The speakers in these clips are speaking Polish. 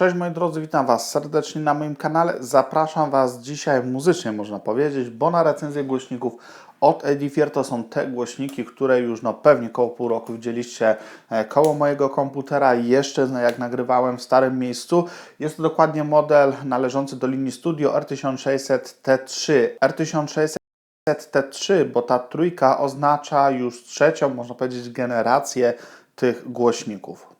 Cześć moi drodzy, witam Was serdecznie na moim kanale. Zapraszam Was dzisiaj muzycznie, można powiedzieć, bo na recenzję głośników od Edifier to są te głośniki, które już no pewnie koło pół roku widzieliście e, koło mojego komputera jeszcze no, jak nagrywałem w starym miejscu. Jest to dokładnie model należący do linii Studio R1600 T3. R1600 T3, bo ta trójka oznacza już trzecią, można powiedzieć, generację tych głośników.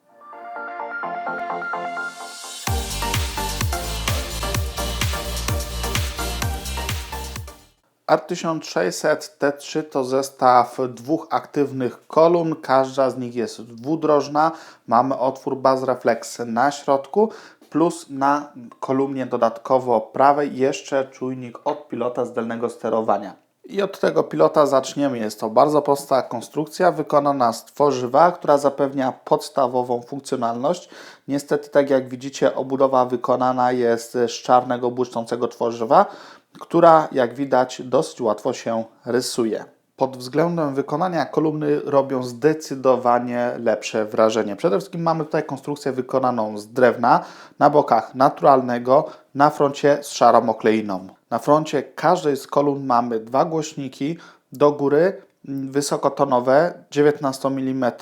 R1600 T3 to zestaw dwóch aktywnych kolumn, każda z nich jest dwudrożna. Mamy otwór baz reflex na środku, plus na kolumnie dodatkowo prawej jeszcze czujnik od pilota zdalnego sterowania. I od tego pilota zaczniemy. Jest to bardzo prosta konstrukcja wykonana z tworzywa, która zapewnia podstawową funkcjonalność. Niestety, tak jak widzicie, obudowa wykonana jest z czarnego błyszczącego tworzywa, która jak widać dosyć łatwo się rysuje. Pod względem wykonania kolumny robią zdecydowanie lepsze wrażenie. Przede wszystkim mamy tutaj konstrukcję wykonaną z drewna, na bokach naturalnego, na froncie z szarą okleiną. Na froncie każdej z kolumn mamy dwa głośniki do góry wysokotonowe 19 mm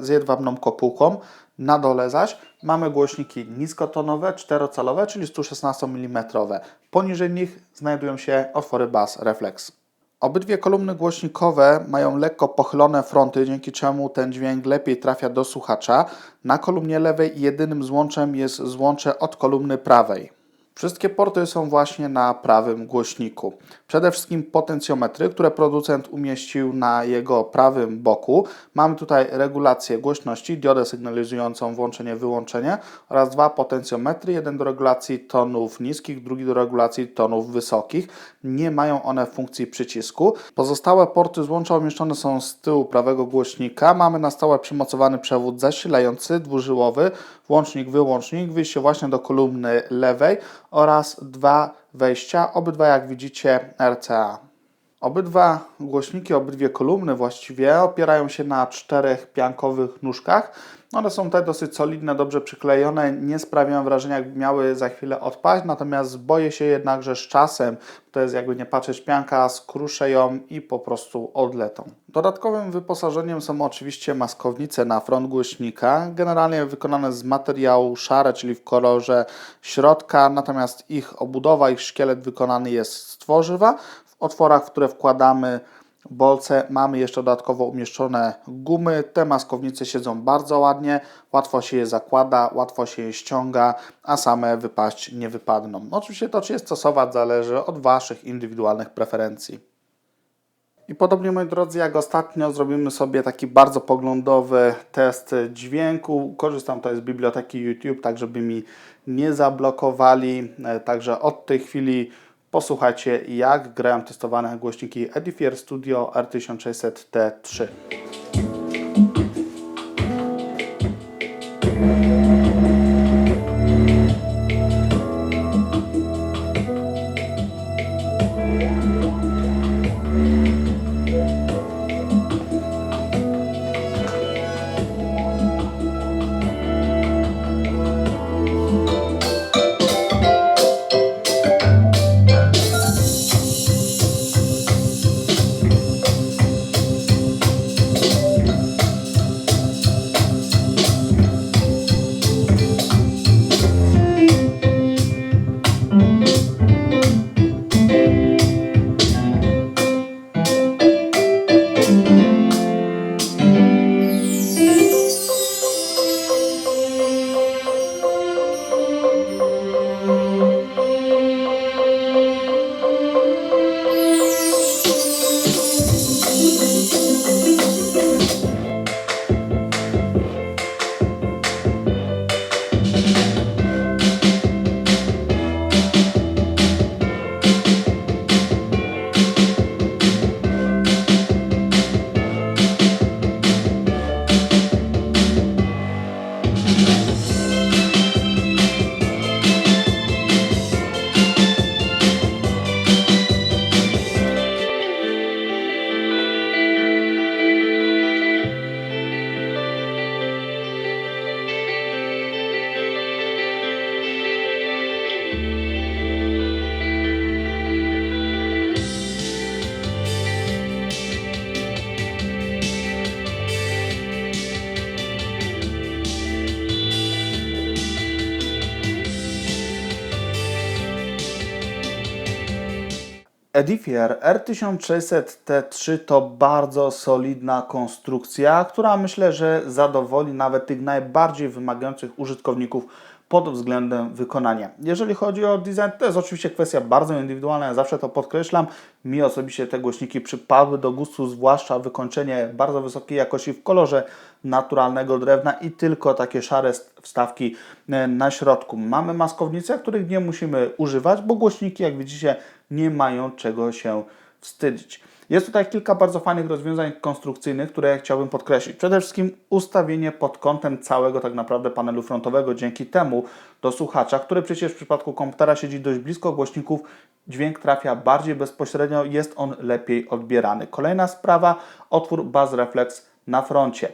z jedwabną kopułką. Na dole zaś mamy głośniki niskotonowe 4-calowe, czyli 116 mm. Poniżej nich znajdują się otwory bas reflex. Obydwie kolumny głośnikowe mają lekko pochylone fronty, dzięki czemu ten dźwięk lepiej trafia do słuchacza. Na kolumnie lewej jedynym złączem jest złącze od kolumny prawej. Wszystkie porty są właśnie na prawym głośniku. Przede wszystkim potencjometry, które producent umieścił na jego prawym boku. Mamy tutaj regulację głośności, diodę sygnalizującą włączenie, wyłączenie oraz dwa potencjometry, jeden do regulacji tonów niskich, drugi do regulacji tonów wysokich. Nie mają one funkcji przycisku. Pozostałe porty złącza umieszczone są z tyłu prawego głośnika. Mamy na stałe przymocowany przewód zasilający, dwużyłowy, włącznik, wyłącznik, wyjście właśnie do kolumny lewej oraz dwa wejścia, obydwa jak widzicie RCA. Obydwa głośniki, obydwie kolumny właściwie opierają się na czterech piankowych nóżkach. One są te dosyć solidne, dobrze przyklejone, nie sprawiają wrażenia, jakby miały za chwilę odpaść, natomiast boję się jednak, że z czasem, to jest jakby nie patrzeć pianka, skruszę ją i po prostu odletą. Dodatkowym wyposażeniem są oczywiście maskownice na front głośnika, generalnie wykonane z materiału szare, czyli w kolorze środka, natomiast ich obudowa, ich szkielet wykonany jest z tworzywa. Otworach, w które wkładamy bolce mamy jeszcze dodatkowo umieszczone gumy. Te maskownice siedzą bardzo ładnie, łatwo się je zakłada, łatwo się je ściąga, a same wypaść nie wypadną. Oczywiście to, czy je stosować, zależy od Waszych indywidualnych preferencji. I podobnie, moi drodzy, jak ostatnio zrobimy sobie taki bardzo poglądowy test dźwięku. Korzystam tutaj z biblioteki YouTube, tak żeby mi nie zablokowali. E, także od tej chwili Posłuchajcie, jak grają testowane głośniki Edifier Studio R1600T3. Edifier R1600T3 to bardzo solidna konstrukcja, która myślę, że zadowoli nawet tych najbardziej wymagających użytkowników pod względem wykonania. Jeżeli chodzi o design, to jest oczywiście kwestia bardzo indywidualna, ja zawsze to podkreślam. Mi osobiście te głośniki przypadły do gustu, zwłaszcza wykończenie bardzo wysokiej jakości w kolorze naturalnego drewna i tylko takie szare wstawki e, na środku. Mamy maskownice, których nie musimy używać, bo głośniki, jak widzicie, nie mają czego się wstydzić. Jest tutaj kilka bardzo fajnych rozwiązań konstrukcyjnych, które chciałbym podkreślić. Przede wszystkim ustawienie pod kątem całego tak naprawdę panelu frontowego. Dzięki temu do słuchacza, który przecież w przypadku komputera siedzi dość blisko głośników, dźwięk trafia bardziej bezpośrednio, jest on lepiej odbierany. Kolejna sprawa, otwór Bass Reflex na froncie.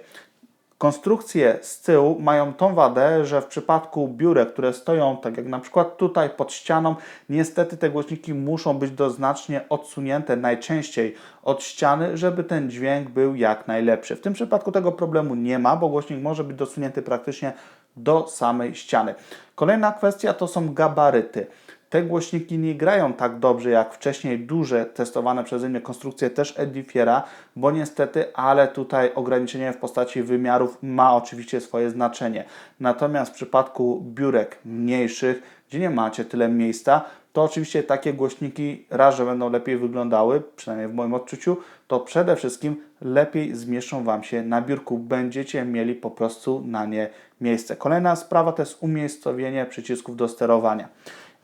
Konstrukcje z tyłu mają tą wadę, że w przypadku biurek, które stoją tak jak na przykład tutaj pod ścianą, niestety te głośniki muszą być doznacznie odsunięte najczęściej od ściany, żeby ten dźwięk był jak najlepszy. W tym przypadku tego problemu nie ma, bo głośnik może być dosunięty praktycznie do samej ściany. Kolejna kwestia to są gabaryty. Te głośniki nie grają tak dobrze jak wcześniej duże testowane przeze mnie konstrukcje też Edifiera, bo niestety, ale tutaj ograniczenie w postaci wymiarów ma oczywiście swoje znaczenie. Natomiast w przypadku biurek mniejszych, gdzie nie macie tyle miejsca, to oczywiście takie głośniki raz, że będą lepiej wyglądały, przynajmniej w moim odczuciu, to przede wszystkim lepiej zmieszczą Wam się na biurku. Będziecie mieli po prostu na nie miejsce. Kolejna sprawa to jest umiejscowienie przycisków do sterowania.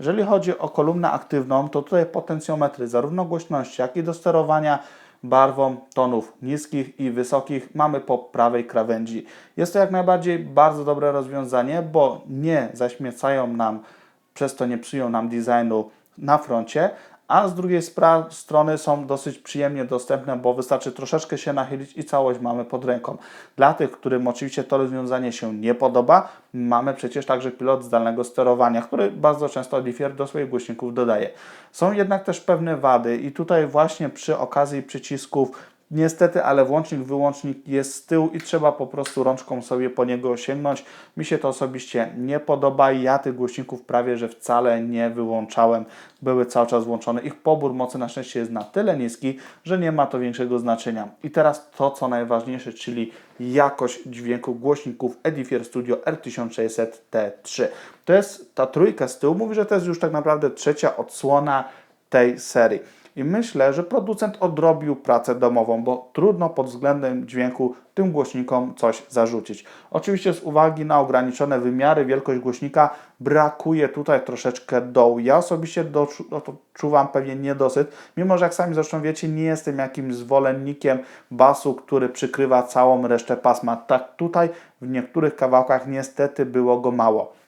Jeżeli chodzi o kolumnę aktywną, to tutaj potencjometry zarówno głośności, jak i do sterowania barwą tonów niskich i wysokich mamy po prawej krawędzi. Jest to jak najbardziej bardzo dobre rozwiązanie, bo nie zaśmiecają nam, przez to nie psują nam designu na froncie, a z drugiej strony są dosyć przyjemnie dostępne, bo wystarczy troszeczkę się nachylić i całość mamy pod ręką. Dla tych, którym oczywiście to rozwiązanie się nie podoba, mamy przecież także pilot zdalnego sterowania, który bardzo często Diffier do swoich głośników dodaje. Są jednak też pewne wady i tutaj właśnie przy okazji przycisków Niestety, ale włącznik, wyłącznik jest z tyłu i trzeba po prostu rączką sobie po niego sięgnąć. Mi się to osobiście nie podoba i ja tych głośników prawie, że wcale nie wyłączałem. Były cały czas włączone. Ich pobór mocy na szczęście jest na tyle niski, że nie ma to większego znaczenia. I teraz to, co najważniejsze, czyli jakość dźwięku głośników Edifier Studio R1600T3. To jest ta trójka z tyłu. Mówi, że to jest już tak naprawdę trzecia odsłona tej serii. I myślę, że producent odrobił pracę domową, bo trudno pod względem dźwięku tym głośnikom coś zarzucić. Oczywiście z uwagi na ograniczone wymiary, wielkość głośnika brakuje tutaj troszeczkę dołu. Ja osobiście czuwam pewnie niedosyt, mimo że jak sami zresztą wiecie, nie jestem jakimś zwolennikiem basu, który przykrywa całą resztę pasma. Tak tutaj w niektórych kawałkach niestety było go mało.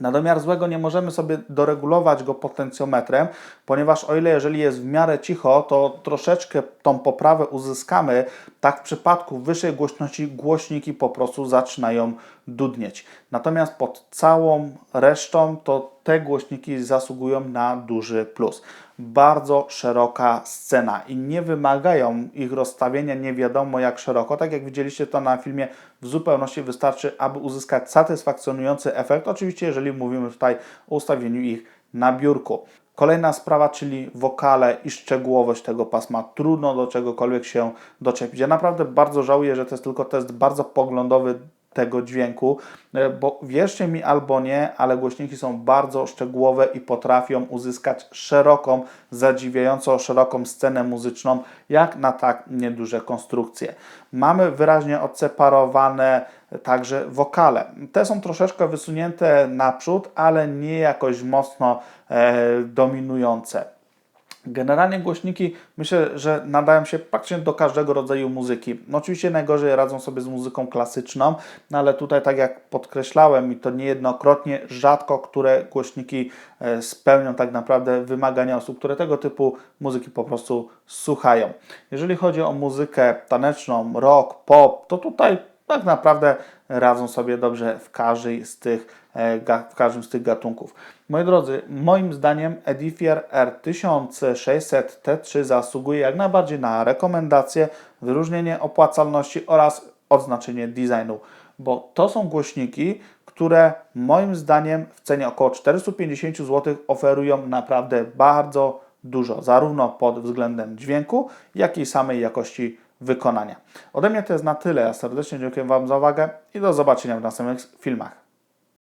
Na domiar złego nie możemy sobie doregulować go potencjometrem, ponieważ o ile jeżeli jest w miarę cicho, to troszeczkę tą poprawę uzyskamy, tak w przypadku wyższej głośności głośniki po prostu zaczynają dudnieć. Natomiast pod całą resztą to te głośniki zasługują na duży plus. Bardzo szeroka scena i nie wymagają ich rozstawienia nie wiadomo jak szeroko. Tak jak widzieliście to na filmie, w zupełności wystarczy, aby uzyskać satysfakcjonujący efekt. Oczywiście, jeżeli mówimy tutaj o ustawieniu ich na biurku. Kolejna sprawa, czyli wokale i szczegółowość tego pasma. Trudno do czegokolwiek się doczepić. Ja naprawdę bardzo żałuję, że to jest tylko test bardzo poglądowy tego dźwięku, e, bo wierzcie mi albo nie, ale głośniki są bardzo szczegółowe i potrafią uzyskać szeroką, zadziwiająco szeroką scenę muzyczną, jak na tak nieduże konstrukcje. Mamy wyraźnie odseparowane także wokale. Te są troszeczkę wysunięte naprzód, ale nie jakoś mocno e, dominujące. Generalnie głośniki myślę, że nadają się praktycznie do każdego rodzaju muzyki. No oczywiście najgorzej radzą sobie z muzyką klasyczną, no ale tutaj tak jak podkreślałem i to niejednokrotnie, rzadko które głośniki e, spełnią tak naprawdę wymagania osób, które tego typu muzyki po prostu słuchają. Jeżeli chodzi o muzykę taneczną, rock, pop, to tutaj tak naprawdę radzą sobie dobrze w każdej z tych, e, w każdym z tych gatunków. Moi drodzy, moim zdaniem Edifier R1600T3 zasługuje jak najbardziej na rekomendacje, wyróżnienie opłacalności oraz odznaczenie designu, bo to są głośniki, które moim zdaniem w cenie około 450 zł oferują naprawdę bardzo dużo, zarówno pod względem dźwięku, jak i samej jakości wykonania. Ode mnie to jest na tyle. Ja serdecznie dziękuję Wam za uwagę i do zobaczenia w następnych filmach.